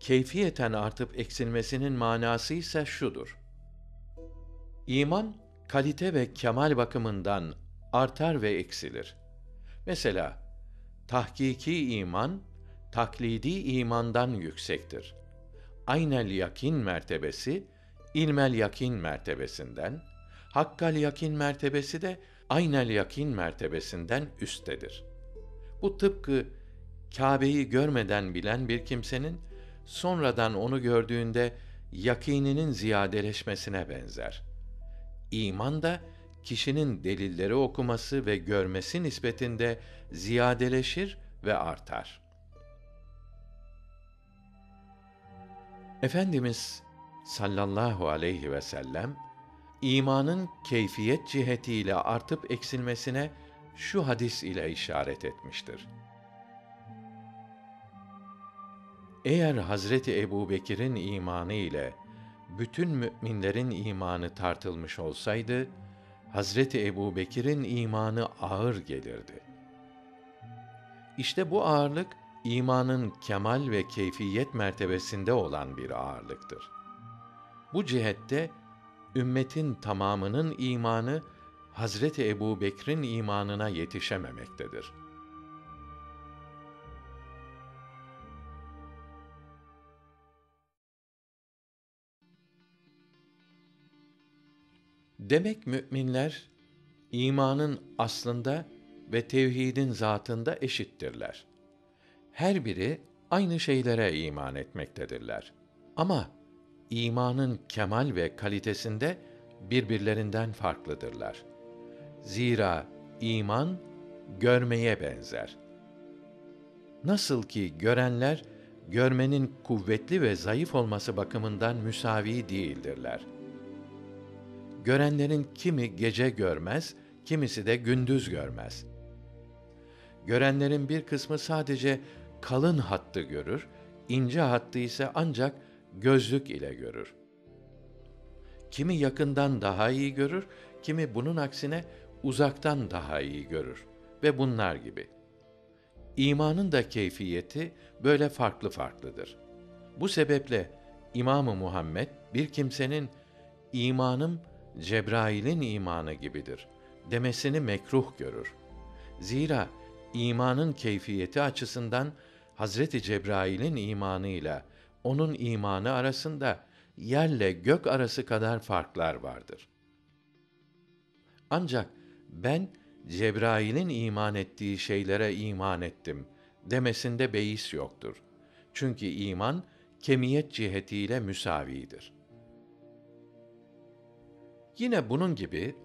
keyfiyeten artıp eksilmesinin manası ise şudur. İman, kalite ve kemal bakımından artar ve eksilir. Mesela, tahkiki iman, taklidi imandan yüksektir. Aynel yakin mertebesi, ilmel yakin mertebesinden, hakkal yakin mertebesi de aynel yakin mertebesinden üsttedir. Bu tıpkı Kâbe'yi görmeden bilen bir kimsenin sonradan onu gördüğünde yakininin ziyadeleşmesine benzer. İman da kişinin delilleri okuması ve görmesi nispetinde ziyadeleşir ve artar. Efendimiz sallallahu aleyhi ve sellem imanın keyfiyet cihetiyle artıp eksilmesine şu hadis ile işaret etmiştir. Eğer Hazreti Ebubekir'in imanı ile bütün müminlerin imanı tartılmış olsaydı, Hazreti Ebubekir'in imanı ağır gelirdi. İşte bu ağırlık imanın kemal ve keyfiyet mertebesinde olan bir ağırlıktır. Bu cihette ümmetin tamamının imanı Hazreti Ebubekir'in imanına yetişememektedir. Demek müminler imanın aslında ve tevhidin zatında eşittirler. Her biri aynı şeylere iman etmektedirler. Ama imanın kemal ve kalitesinde birbirlerinden farklıdırlar. Zira iman görmeye benzer. Nasıl ki görenler görmenin kuvvetli ve zayıf olması bakımından müsavi değildirler. Görenlerin kimi gece görmez, kimisi de gündüz görmez. Görenlerin bir kısmı sadece kalın hattı görür, ince hattı ise ancak gözlük ile görür. Kimi yakından daha iyi görür, kimi bunun aksine uzaktan daha iyi görür ve bunlar gibi. İmanın da keyfiyeti böyle farklı farklıdır. Bu sebeple İmamı Muhammed bir kimsenin imanım Cebrail'in imanı gibidir demesini mekruh görür. Zira imanın keyfiyeti açısından Hazreti Cebrail'in imanıyla onun imanı arasında yerle gök arası kadar farklar vardır. Ancak ben Cebrail'in iman ettiği şeylere iman ettim demesinde beis yoktur. Çünkü iman kemiyet cihetiyle müsavidir. Yine bunun gibi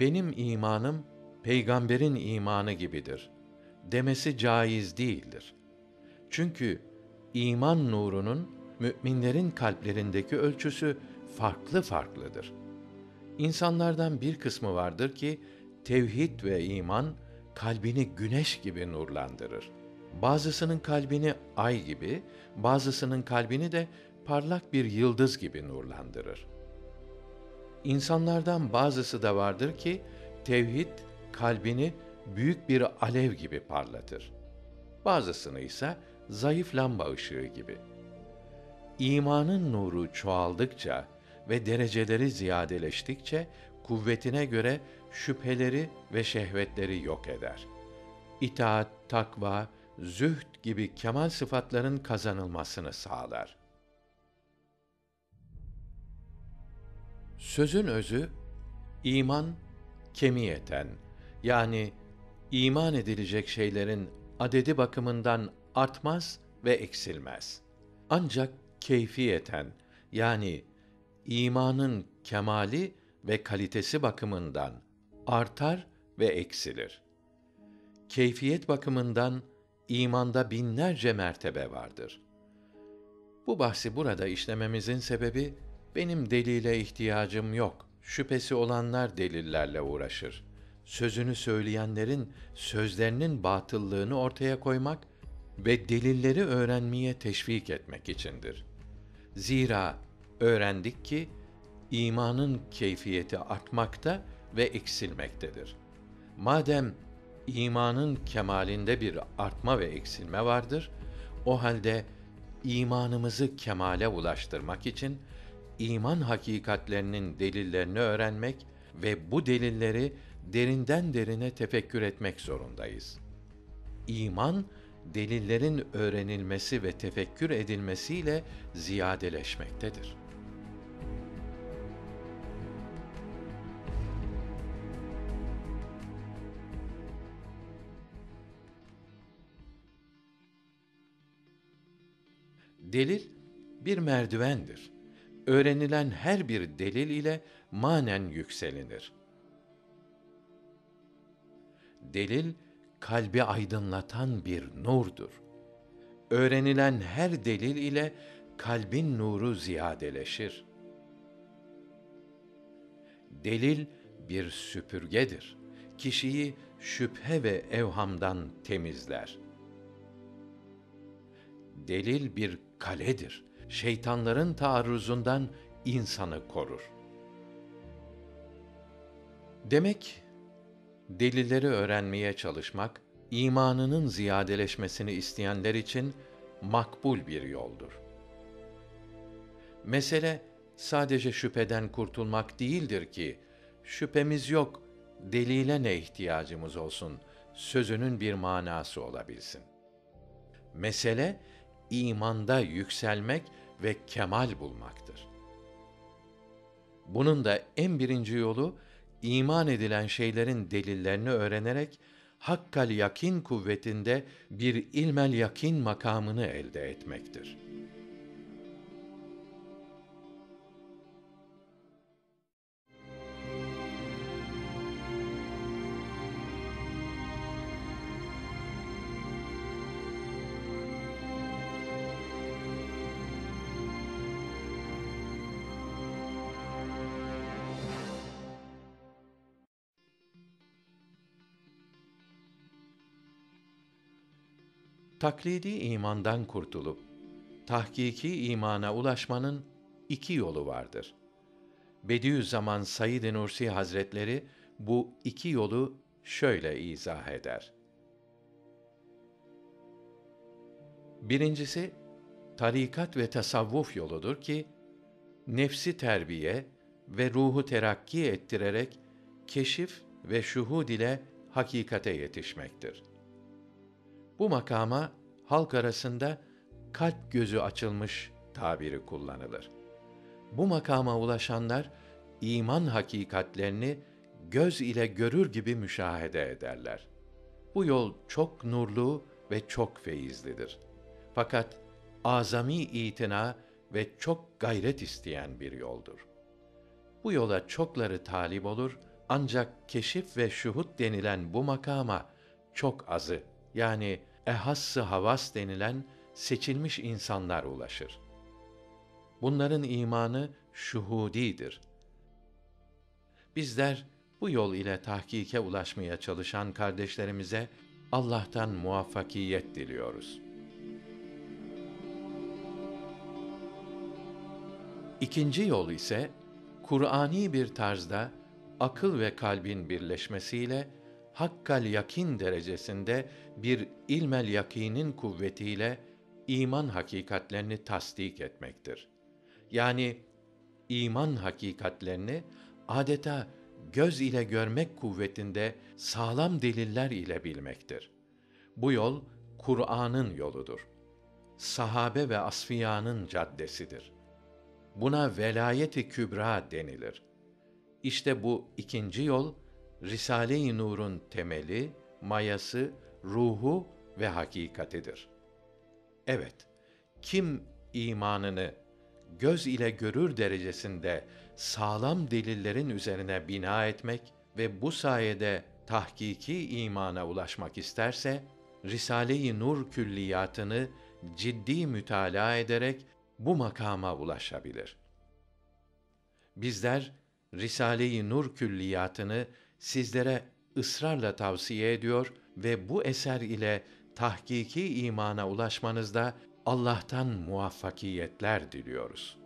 benim imanım peygamberin imanı gibidir demesi caiz değildir. Çünkü iman nurunun müminlerin kalplerindeki ölçüsü farklı farklıdır. İnsanlardan bir kısmı vardır ki tevhid ve iman kalbini güneş gibi nurlandırır. Bazısının kalbini ay gibi, bazısının kalbini de parlak bir yıldız gibi nurlandırır. İnsanlardan bazısı da vardır ki tevhid kalbini büyük bir alev gibi parlatır. Bazısını ise zayıf lamba ışığı gibi. İmanın nuru çoğaldıkça ve dereceleri ziyadeleştikçe kuvvetine göre şüpheleri ve şehvetleri yok eder. İtaat, takva, zühd gibi kemal sıfatların kazanılmasını sağlar. Sözün özü iman kemiyeten yani iman edilecek şeylerin adedi bakımından artmaz ve eksilmez. Ancak keyfiyeten yani imanın kemali ve kalitesi bakımından artar ve eksilir. Keyfiyet bakımından imanda binlerce mertebe vardır. Bu bahsi burada işlememizin sebebi benim delile ihtiyacım yok. Şüphesi olanlar delillerle uğraşır. Sözünü söyleyenlerin sözlerinin batıllığını ortaya koymak ve delilleri öğrenmeye teşvik etmek içindir. Zira öğrendik ki imanın keyfiyeti artmakta ve eksilmektedir. Madem imanın kemalinde bir artma ve eksilme vardır, o halde imanımızı kemale ulaştırmak için iman hakikatlerinin delillerini öğrenmek ve bu delilleri derinden derine tefekkür etmek zorundayız. İman delillerin öğrenilmesi ve tefekkür edilmesiyle ziyadeleşmektedir. Delil bir merdivendir. Öğrenilen her bir delil ile manen yükselinir. Delil kalbi aydınlatan bir nurdur. Öğrenilen her delil ile kalbin nuru ziyadeleşir. Delil bir süpürgedir. Kişiyi şüphe ve evhamdan temizler. Delil bir kaledir. Şeytanların taarruzundan insanı korur. Demek delilleri öğrenmeye çalışmak imanının ziyadeleşmesini isteyenler için makbul bir yoldur. Mesele sadece şüpheden kurtulmak değildir ki şüphemiz yok, delile ne ihtiyacımız olsun sözünün bir manası olabilsin. Mesele imanda yükselmek ve kemal bulmaktır. Bunun da en birinci yolu iman edilen şeylerin delillerini öğrenerek hakkal yakin kuvvetinde bir ilmel yakin makamını elde etmektir.'' Taklidi imandan kurtulup tahkiki imana ulaşmanın iki yolu vardır. Bediüzzaman Said Nursi Hazretleri bu iki yolu şöyle izah eder. Birincisi tarikat ve tasavvuf yoludur ki nefsi terbiye ve ruhu terakki ettirerek keşif ve şuhud ile hakikate yetişmektir. Bu makama halk arasında kalp gözü açılmış tabiri kullanılır. Bu makama ulaşanlar iman hakikatlerini göz ile görür gibi müşahede ederler. Bu yol çok nurlu ve çok feyizlidir. Fakat azami itina ve çok gayret isteyen bir yoldur. Bu yola çokları talip olur ancak keşif ve şuhut denilen bu makama çok azı yani ehassı havas denilen seçilmiş insanlar ulaşır. Bunların imanı şuhudidir. Bizler bu yol ile tahkike ulaşmaya çalışan kardeşlerimize Allah'tan muvaffakiyet diliyoruz. İkinci yol ise Kur'ani bir tarzda akıl ve kalbin birleşmesiyle hakkal yakin derecesinde bir ilmel yakinin kuvvetiyle iman hakikatlerini tasdik etmektir. Yani iman hakikatlerini adeta göz ile görmek kuvvetinde sağlam deliller ile bilmektir. Bu yol Kur'an'ın yoludur. Sahabe ve asfiyanın caddesidir. Buna velayeti kübra denilir. İşte bu ikinci yol Risale-i Nur'un temeli, mayası, ruhu ve hakikatidir. Evet, kim imanını göz ile görür derecesinde sağlam delillerin üzerine bina etmek ve bu sayede tahkiki imana ulaşmak isterse, Risale-i Nur külliyatını ciddi mütalaa ederek bu makama ulaşabilir. Bizler Risale-i Nur külliyatını sizlere ısrarla tavsiye ediyor ve bu eser ile tahkiki imana ulaşmanızda Allah'tan muvaffakiyetler diliyoruz.''